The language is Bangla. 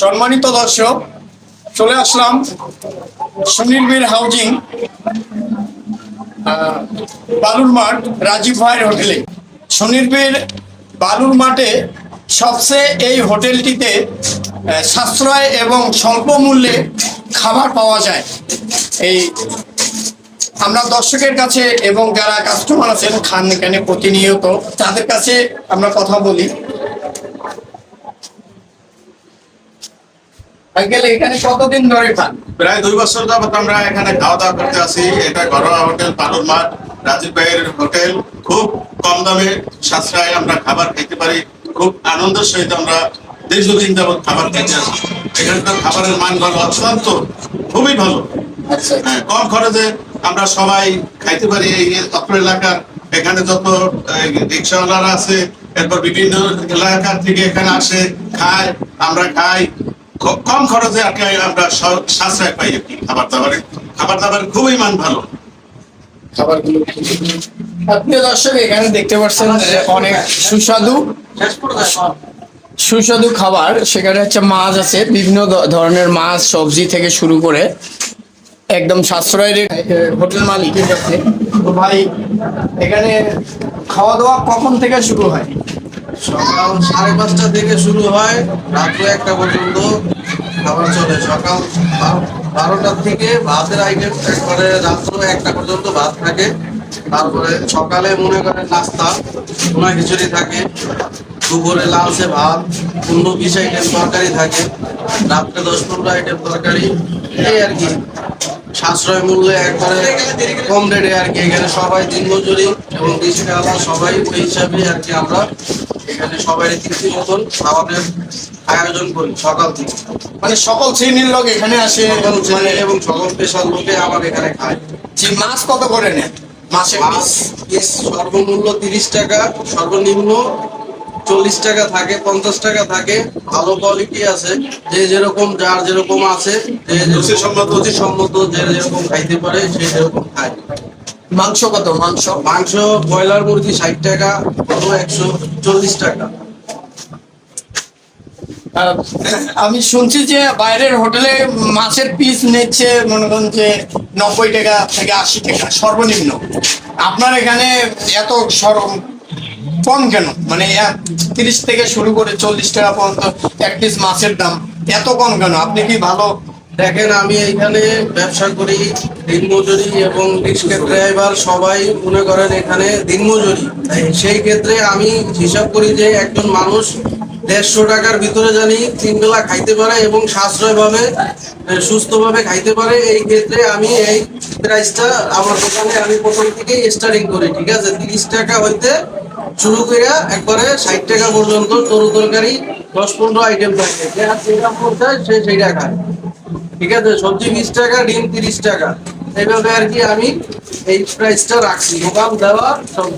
সম্মানিত দর্শক, চলে আসলাম সুনীল বীর হাউজিং বালুর মাঠ রাজীব ভাইয়ের হোটেলে। সুনীল বীর বালুর মাঠে সবচেয়ে এই হোটেলটিতে সাশ্রয় এবং স্বল্প মূল্যে খাবার পাওয়া যায়। এই আমরা দর্শকের কাছে এবং যারা কাস্টমার আছেন খান এখানে প্রতিনিয়ত, তাদের কাছে আমরা কথা বলি। আঙ্কেল এখানে কতদিন ধরে খান? প্রায় দুই বছর যাবত আমরা এখানে খাওয়া দাওয়া করতে আসি। এটা ঘরোয়া হোটেল পালুর মাঠ রাজীব ভাইয়ের হোটেল। খুব কম দামে সাশ্রয় আমরা খাবার খেতে পারি। খুব আনন্দের সহিত আমরা দীর্ঘদিন যাবত খাবার খেতে আসি। এখানকার খাবারের মান ভালো অত্যন্ত খুবই ভালো। আচ্ছা। হ্যাঁ, কম খরচে আমরা সবাই খাইতে পারি। এই অত্র এলাকার এখানে যত রিক্সাওয়ালারা আছে এরপর বিভিন্ন এলাকার থেকে এখানে আসে খায় আমরা খাই। কম খরচে আর কি আমরা সাশ্রয় পাই আর কি খাবার দাবারে খাবার দাবার খুবই মান ভালো। খাবারগুলো আপনি দর্শক এখানে দেখতে পাচ্ছেন অনেক সুস্বাদু সুস্বাদু খাবার। সেখানে হচ্ছে মাছ আছে বিভিন্ন ধরনের মাছ সবজি থেকে শুরু করে একদম সাশ্রয়ের হোটেল তো ভাই এখানে খাওয়া দাওয়া কখন থেকে শুরু হয়? সকাল সাড়ে পাঁচটা থেকে শুরু হয় রাত্রে একটা পর্যন্ত। খাবার চলে। সকাল বারোটার থেকে ভাতের আইটেম একবারে রাত্র একটা পর্যন্ত ভাত থাকে। তারপরে সকালে মনে করেন নাস্তা সোনা খিচুড়ি থাকে, দুপুরে লালচে ভাত পনেরো বিশ আইটেম তরকারি থাকে, রাত্রে দশ পনেরো আইটেম তরকারি, এই আর কি। সাশ্রয় মূল্যে একবারে কম রেটে আর কি। এখানে সবাই দিনমজুরি এবং রিক্সাওয়ালা সবাই ওই হিসাবে আর কি আমরা এখানে সবাই তৃপ্তি মতন খাবারের আয়োজন করি সকাল থেকে। মানে সকল শ্রেণির লোক এখানে আসে মানে এবং সকল পেশার লোকে আমার এখানে খায়। যে মাছ কত করে নেন? মাসে মাছ সর্বমূল্য তিরিশ টাকা সর্বনিম্ন চল্লিশ টাকা থাকে পঞ্চাশ টাকা থাকে। ভালো কোয়ালিটি আছে। যে যেরকম যার যেরকম আছে যে রুচিসম্মত। রুচিসম্মত যে যেরকম খাইতে পারে সে যেরকম খায়। মাংস কত? মাংস মাংস, ব্রয়লার মুরগি ষাট টাকা গরু একশো চল্লিশ টাকা। আমি শুনছি যে বাইরের হোটেলে মাছের পিস নিচ্ছে, মনে করুন যে নব্বই টাকা থেকে আশি টাকা, সর্বনিম্ন। আপনার এখানে এত কম কেন? মানে তিরিশ থেকে শুরু করে চল্লিশ টাকা পর্যন্ত এক পিস মাছের দাম, এত কম কেন? আপনি কি ভালো দেখেন, আমি এখানে ব্যবসা করি, দিনমজুরি এবং রিক্সা ড্রাইভার সবাই মনে করেন এখানে দিনমজুরি। সেই ক্ষেত্রে আমি হিসাব করি যে একজন মানুষ দেড়শো টাকার ভিতরে জানি তিন বেলা খাইতে পারে এবং সাশ্রয়ভাবে সুস্থভাবে খাইতে পারে। এই ক্ষেত্রে আমি এই প্রাইসটা আমার দোকানে আমি প্রথম থেকেই স্টার্টিং করি, ঠিক আছে? তিরিশ টাকা হইতে শুরু করে একবারে ষাট টাকা পর্যন্ত তরু তরকারি, দশ পনেরো আইটেম থাকে। যে চায় সে সেইটা খায়। ঠিক আছে? সবজি বিশ টাকা, ডিম তিরিশ টাকা। এইভাবে আর কি আমি এই প্রাইসটা রাখছি। দোকান দেওয়া সব